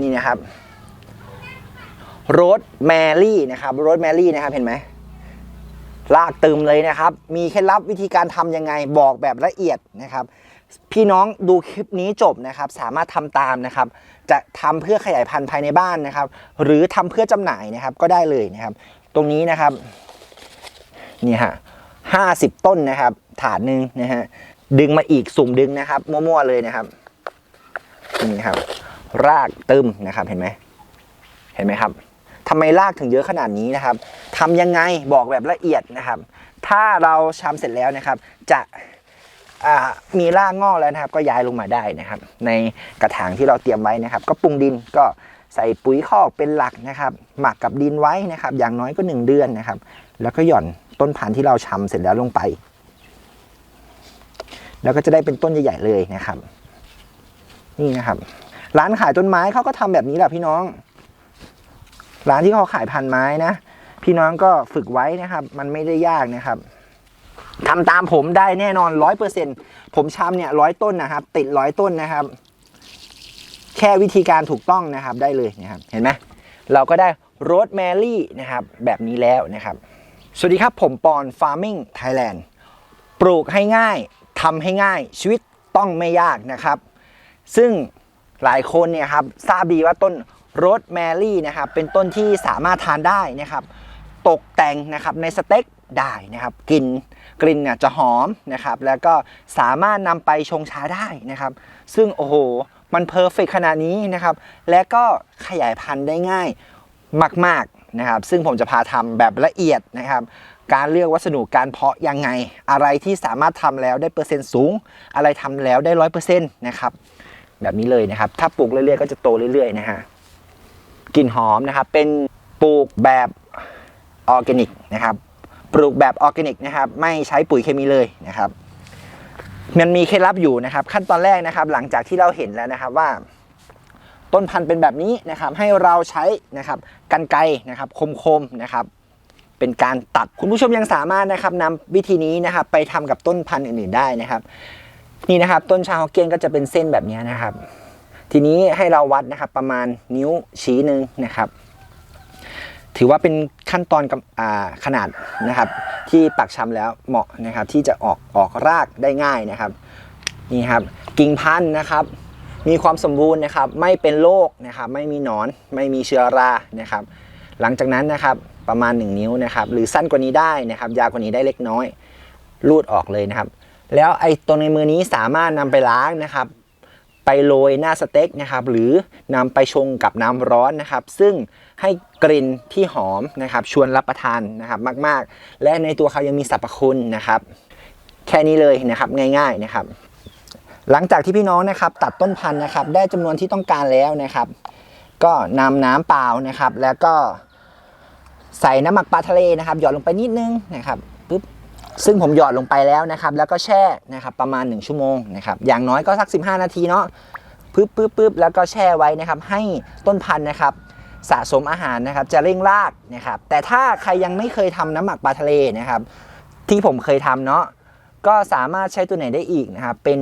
นี่นะครับโรสแมรี่นะครับโรสแมรี่นะครับเห็นไหมลากตึมเลยนะครับ มีเคล็ดลับวิธีการทำยังไงบอกแบบละเอียดนะครับ พี่น้องดูคลิปนี้จบนะครับ สามารถทำตามนะครับ จะทำเพื่อขยายพันธุ์ภายในบ้านนะครับ หรือทำเพื่อจำหน่ายนะครับก็ได้เลยนะครับ ตรงนี้นะครับนี่ฮะห้าสิบต้นนะครับถาดหนึ่งนะฮะดึงมาอีกสุ่มดึงนะครับ มั่วๆเลยนะครับนี่ครับ รากตึมนะครับเห็นไหมเห็นไหมครับทำไมรากถึงเยอะขนาดนี้นะครับทำยังไงบอกแบบละเอียดนะครับ ถ้าเราชำเสร็จแล้วนะครับ จะมีรากงอกแล้วนะครับ ก็ย้ายลงมาได้นะครับ ในกระถางที่เราเตรียมไว้นะครับ ก็ปรุงดินก็ใส่ปุ๋ยคอกเป็นหลักนะครับ หมักกับดินไว้นะครับ อย่างน้อยก็หนึ่งเดือนนะครับ แล้วก็หย่อนต้นพันธุ์ที่เราชำเสร็จแล้วลงไป แล้วก็จะได้เป็นต้นใหญ่ๆเลยนะครับ นี่นะครับ ร้านขายต้นไม้เขาก็ทำแบบนี้แหละพี่น้อง ร้านที่เขาขายพันไม้นะพี่น้องก็ฝึกไว้นะครับ มันไม่ได้ยากนะครับทำตามผมได้แน่นอนร้อยเปอร์เซ็นผมชำเนี่ยร้อยต้นนะครับ ติดร้อยต้นนะครับ แค่วิธีการถูกต้องนะครับได้เลยนะครับ เห็นไหมเราก็ได้โรสแมรี่นะครับ แบบนี้แล้วนะครับ สวัสดีครับผมปอน Farming Thailand ปลูกให้ง่ายทำให้ง่ายชีวิตต้องไม่ยากนะครับ ซึ่ง หลายคนเนี่ยครับทราบดีว่าต้นโรสแมรี่นะครับเป็นต้นที่สามารถทานได้นะครับ ตกแต่งนะครับในสเต็กได้นะครับกลิ่นกลิ่นเนี่ยจะหอมนะครับ แล้วก็สามารถนำไปชงชาได้นะครับ ซึ่งโอ้โห มันเพอร์เฟกขนาดนี้นะครับ และก็ขยายพันธุ์ได้ง่ายมาก ๆนะครับ ซึ่งผมจะพาทำแบบละเอียดนะครับ การเลือกวัสดุการเพาะยังไง อะไรที่สามารถทำแล้วได้เปอร์เซ็นต์สูง อะไรทำแล้วได้ร้อยเปอร์เซ็นต์นะครับ แบบนี้เลยนะครับ ถ้าปลูกเรื่อยๆก็จะโตเรื่อยๆนะฮะกลิ่นหอมนะครับ เป็นปลูกแบบออร์แกนิกนะครับ ปลูกแบบออร์แกนิกนะครับ ไม่ใช้ปุ๋ยเคมีเลยนะครับ มันมีเคล็ดลับอยู่นะครับ ขั้นตอนแรกนะครับ หลังจากที่เราเห็นแล้วนะครับว่า ต้นพันธุ์เป็นแบบนี้นะครับ ให้เราใช้นะครับกันไกนะครับคมๆนะครับเป็นการตัดคุณผู้ชมยังสามารถนะครับนำวิธีนี้นะครับ ไปทำกับต้นพันธุ์อื่นๆได้นะครับ นี่นะครับต้นชาฮอกเก้นก็จะเป็นเส้นแบบนี้นะครับ ทีนี้ให้เราวัดนะครับประมาณนิ้วชี้หนึ่งนะครับ ถือว่าเป็นขั้นตอนอขนาดนะครับ ที่ปักชำแล้วเหมาะนะครับ ที่จะออกออกรากได้ง่ายนะครับนี่ครับกิ่งพันธุ์นะครับ มีความสมบูรณ์นะครับ ไม่เป็นโรคนะครับ ไม่มีหนอนไม่มีเชื้อรานะครับ หลังจากนั้นนะครับประมาณ 1 นิ้วนะครับ หรือสั้นกว่านี้ได้นะครับ ยาวกว่านี้ได้เล็กน้อย รูดออกเลยนะครับ แล้วไอ้ตัวในมือนี้สามารถนำไปล้างนะครับ ไปโรยหน้าสเต็กนะครับ หรือนำไปชงกับน้ำร้อนนะครับ ซึ่งให้กลิ่นที่หอมนะครับ ชวนรับประทานนะครับมาก ๆ และในตัวเขายังมีสรรพคุณนะครับ แค่นี้เลยนะครับง่าย ๆนะครับ หลังจากที่พี่น้องนะครับ ตัดต้นพันธุ์นะครับ ได้จำนวนที่ต้องการแล้วนะครับ ก็นำน้ำเปล่านะครับ แล้วก็ใส่น้ำหมักปลาทะเลนะครับ หยอดลงไปนิดนึงนะครับ ซึ่งผมหยอดลงไปแล้วนะครับ แล้วก็แช่นะครับประมาณ 1 ชั่วโมงนะครับอย่างน้อยก็สัก 15 นาทีเนาะปึ๊บปึ๊บปึ๊บแล้วก็แช่ไว้นะครับ ให้ต้นพันธุ์นะครับ สะสมอาหารนะครับ จะเร่งรากนะครับ แต่ถ้าใครยังไม่เคยทำน้ำหมักปลาทะเลนะครับ ที่ผมเคยทำเนาะก็สามารถใช้ตัวไหนได้อีกนะครับ เป็น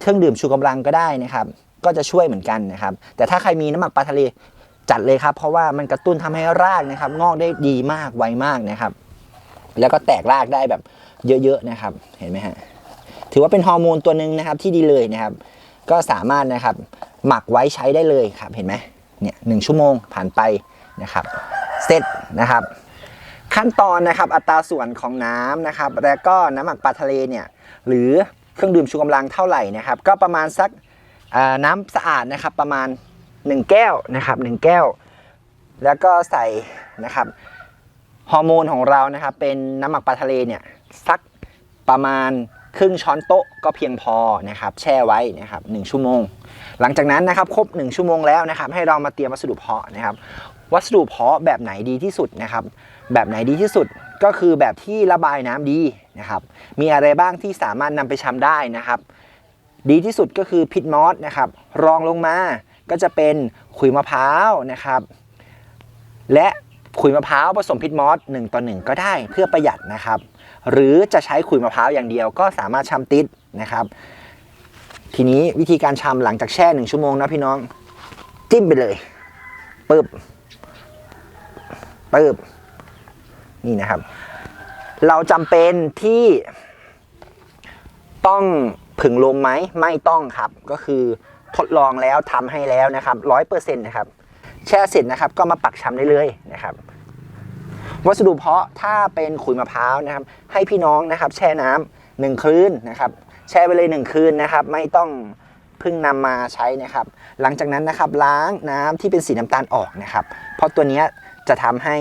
เครื่องดื่มชูกำลังก็ได้นะครับ ก็จะช่วยเหมือนกันนะครับ แต่ถ้าใครมีน้ำหมักปลาทะเลจัดเลยครับ เพราะว่ามันกระตุ้นทำให้รากนะครับ งอกได้ดีมากไวมากนะครับ แล้วก็แตกรากได้แบบ เยอะๆนะครับ เห็นไหมฮะ ถือว่าเป็นฮอร์โมนตัวหนึ่งนะครับที่ดีเลยนะครับ ก็สามารถนะครับหมักไว้ใช้ได้เลยครับ เห็นไหมเนี่ยหนึ่งชั่วโมงผ่านไปนะครับ เสร็จนะครับ ขั้นตอนนะครับอัตราส่วนของน้ำนะครับ แล้วก็น้ำหมักปลาทะเลเนี่ยหรือเครื่องดื่มชูกำลังเท่าไหร่นะครับ ก็ประมาณสักน้ำสะอาดนะครับประมาณ 1 แก้วนะครับ1แก้ว แล้วก็ใส่นะครับฮอร์โมนของเรานะครับเป็นน้ำหมักปลาทะเลเนี่ย สักประมาณครึ่งช้อนโต๊ะก็เพียงพอนะครับแช่ไว้นะครับ1ชั่วโมง หลังจากนั้นนะครับครบ 1 ชั่วโมงแล้วนะครับให้เรามาเตรียมวัสดุเพาะนะครับวัสดุเพาะแบบไหนดีที่สุดนะครับแบบไหนดีที่สุดก็คือแบบที่ระบายน้ำดีนะครับมีอะไรบ้างที่สามารถนำไปชำได้นะครับดีที่สุดก็คือพิทมอสนะครับรองลงมาก็จะเป็นขุยมะพร้าวนะครับและ ขุยมะพร้าวผสมพิทมอส1ต่อ1ก็ได้เพื่อประหยัดนะครับ หรือจะใช้ขุยมะพร้าวอย่างเดียวก็สามารถชำติดนะครับ ทีนี้วิธีการชำหลังจากแช่ 1 ชั่วโมงนะพี่น้อง จิ้มไปเลยปึ๊บปึ๊บนี่นะครับ เราจำเป็นที่ต้องผึ่งลมไหมไม่ต้องครับ ก็คือทดลองแล้วทำให้แล้วนะครับร้อยเปอร์เซ็นต์นะครับ แช่เสร็จนะครับ ก็มาปักชำได้เลยนะครับ วัสดุเพาะถ้าเป็นขุยมะพร้าวนะครับ ให้พี่น้องนะครับ แช่น้ำหนึ่งคืนนะครับ แช่ไปเลยหนึ่งคืนนะครับ ไม่ต้องเพิ่งนำมาใช้นะครับ หลังจากนั้นนะครับล้างน้ำที่เป็นสีน้ำตาลออกนะครับ เพราะตัวนี้จะทำให้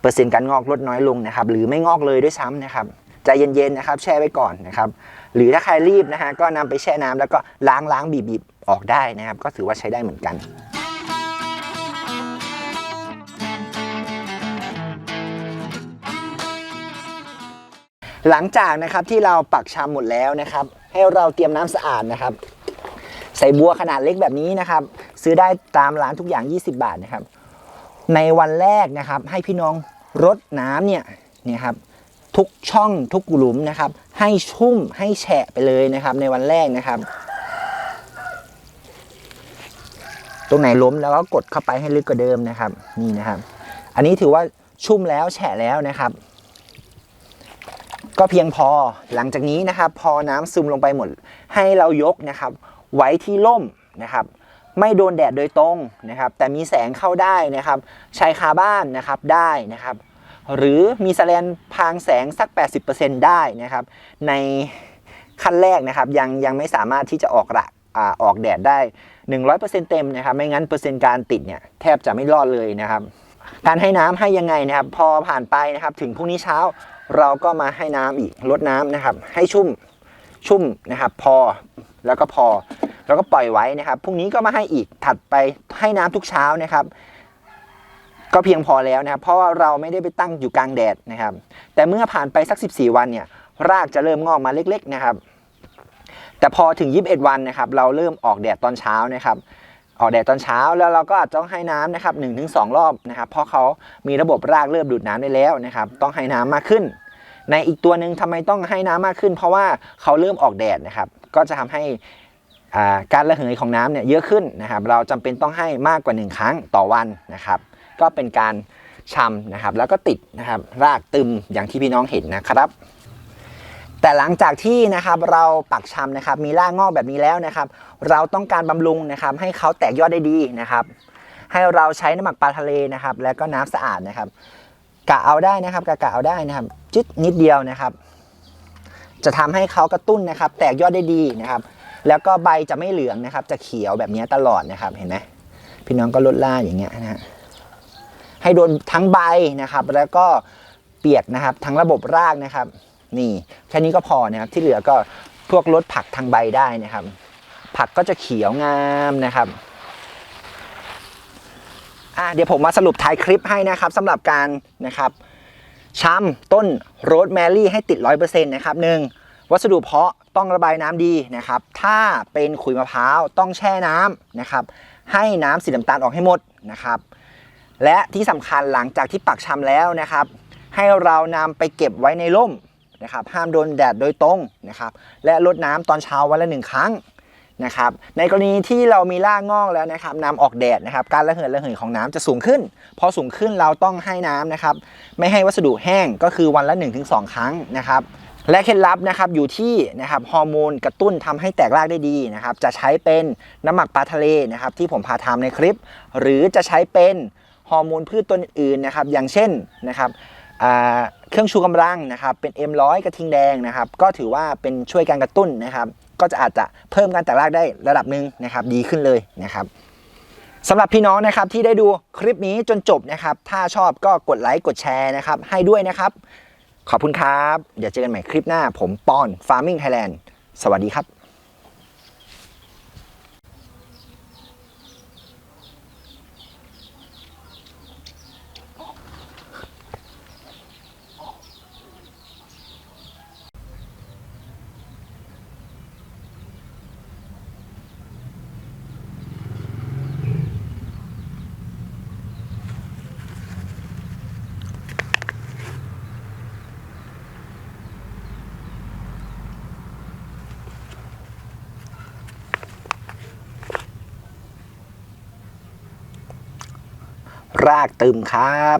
เปอร์เซ็นต์การงอกลดน้อยลงนะครับ หรือไม่งอกเลยด้วยซ้ำนะครับใจเย็นๆนะครับ แช่ไว้ก่อนนะครับ หรือถ้าใครรีบนะฮะก็นำไปแช่น้ำแล้วก็ล้างล้างบีบๆออกได้นะครับ ก็ถือว่าใช้ได้เหมือนกัน หลังจากนะครับที่เราปักชำหมดแล้วนะครับ ให้เราเตรียมน้ำสะอาดนะครับ ใส่บัวขนาดเล็กแบบนี้นะครับ ซื้อได้ตามร้านทุกอย่าง 20 บาทนะครับ ในวันแรกนะครับให้พี่น้องรดน้ำเนี่ยเนี่ยครับทุกช่องทุกหลุมนะครับ ให้ชุ่มให้แฉะไปเลยนะครับ ในวันแรกนะครับ ตรงไหนล้มแล้วก็กดเข้าไปให้ลึกกว่าเดิมนะครับ นี่นะครับ อันนี้ถือว่าชุ่มแล้วแฉะแล้วนะครับ ก็เพียงพอหลังจากนี้นะครับพอน้ำซึมลงไปหมด ให้เรายกนะครับไว้ที่ร่มนะครับไม่โดนแดดโดยตรงนะครับแต่มีแสงเข้าได้นะครับชายคาบ้านนะครับได้นะครับ หรือมีสแลนพรางแสงสัก 80%ได้นะครับ ในขั้นแรกนะครับยังยังไม่สามารถที่จะออกระออกแดดได้ 100%เต็มนะครับไม่งั้นเปอร์เซ็นต์การติดเนี่ยแทบจะไม่รอดเลยนะครับการให้น้ำให้ยังไงนะครับ พอผ่านไปนะครับ ถึงพรุ่งนี้เช้า เราก็มาให้น้ำอีกลดน้ำนะครับ ให้ชุ่มชุ่มนะครับพอแล้วก็พอแล้วก็ปล่อยไว้นะครับพรุ่งนี้ก็มาให้อีกถัดไปให้น้ำทุกเช้านะครับ ก็เพียงพอแล้วนะครับ เพราะว่าเราไม่ได้ไปตั้งอยู่กลางแดดนะครับ แต่เมื่อผ่านไปสัก 14 วันเนี่ย รากจะเริ่มงอกมาเล็ก ๆนะครับ แต่พอถึง 21 วันนะครับ เราเริ่มออกแดดตอนเช้านะครับ ออกแดดตอนเช้าแล้วเราก็อาจต้องให้น้ำนะครับ1-2 รอบนะครับ เพราะเขามีระบบรากเริ่มดูดน้ำได้แล้วนะครับ ต้องให้น้ำมากขึ้น ในอีกตัวหนึ่งทำไมต้องให้น้ำมากขึ้น เพราะว่าเขาเริ่มออกแดดนะครับ ก็จะทำให้อ่าการระเหยของน้ำเนี่ยเยอะขึ้นนะครับ เราจำเป็นต้องให้มากกว่า 1 ครั้งต่อวันนะครับ ก็เป็นการชำนะครับ แล้วก็ติดนะครับรากตึมอย่างที่พี่น้องเห็นนะครับ แต่หลังจากที่นะครับเราปักชำนะครับ มีรากงอกแบบนี้แล้วนะครับ เราต้องการบำรุงนะครับ ให้เขาแตกยอดได้ดีนะครับ ให้เราใช้น้ำหมักปลาทะเลนะครับ แล้วก็น้ำสะอาดนะครับ กะเอาได้นะครับกะกะเอาได้นะครับจิตนิดเดียวนะครับ จะทำให้เขากระตุ้นนะครับ แตกยอดได้ดีนะครับ แล้วก็ใบจะไม่เหลืองนะครับ จะเขียวแบบนี้ตลอดนะครับเห็นไหมพี่น้องก็ลดล่าอย่างเงี้ยนะฮะให้โดนทั้งใบนะครับ แล้วก็เปียกนะครับ ทั้งระบบรากนะครับ นี่แค่นี้ก็พอนะครับ ที่เหลือก็พวกลดผักทางใบได้นะครับ ผักก็จะเขียวงามนะครับ อะเดี๋ยวผมมาสรุปท้ายคลิปให้นะครับสำหรับการนะครับชำต้นโรสแมรี่ให้ติด 100%นะครับหนึ่งวัสดุเพาะต้องระบายน้ำดีนะครับ ถ้าเป็นขุยมะพร้าวต้องแช่น้ำนะครับ ให้น้ำสีน้ำตาลออกให้หมดนะครับ และที่สำคัญหลังจากที่ปักชำแล้วนะครับ ให้เรานำไปเก็บไว้ในร่มนะครับ ห้ามโดนแดดโดยตรงนะครับ และรดน้ำตอนเช้าวันละหนึ่งครั้ง นะครับในกรณีที่เรามีรากงอกแล้วนะครับน้ำออกแดดนะครับการระเหยระเหยของน้ำจะสูงขึ้น พอสูงขึ้นเราต้องให้น้ำนะครับไม่ให้วัสดุแห้งก็คือวันละ 1-2 ครั้งนะครับและเคล็ดลับนะครับอยู่ที่นะครับฮอร์โมนกระตุ้นทำให้แตกรากได้ดีนะครับจะใช้เป็นน้ำหมักปลาทะเลนะครับที่ผมพาทำในคลิป หรือจะใช้เป็นฮอร์โมนพืชตัวอื่นนะครับอย่างเช่นนะครับเครื่องชูกำลังนะครับเป็น M100 กระทิงแดงนะครับก็ถือว่าเป็นช่วยการกระตุ้นนะครับ ก็จะอาจจะเพิ่มการแตกรากได้ระดับหนึ่งนะครับ ดีขึ้นเลยนะครับสำหรับพี่น้องนะครับที่ได้ดูคลิปนี้จนจบนะครับ ถ้าชอบก็กดไลค์กดแชร์นะครับ ให้ด้วยนะครับ ขอบคุณครับ เดี๋ยวเจอกันใหม่คลิปหน้า ผมปอน Farming Thailand สวัสดีครับ รากตึมครับ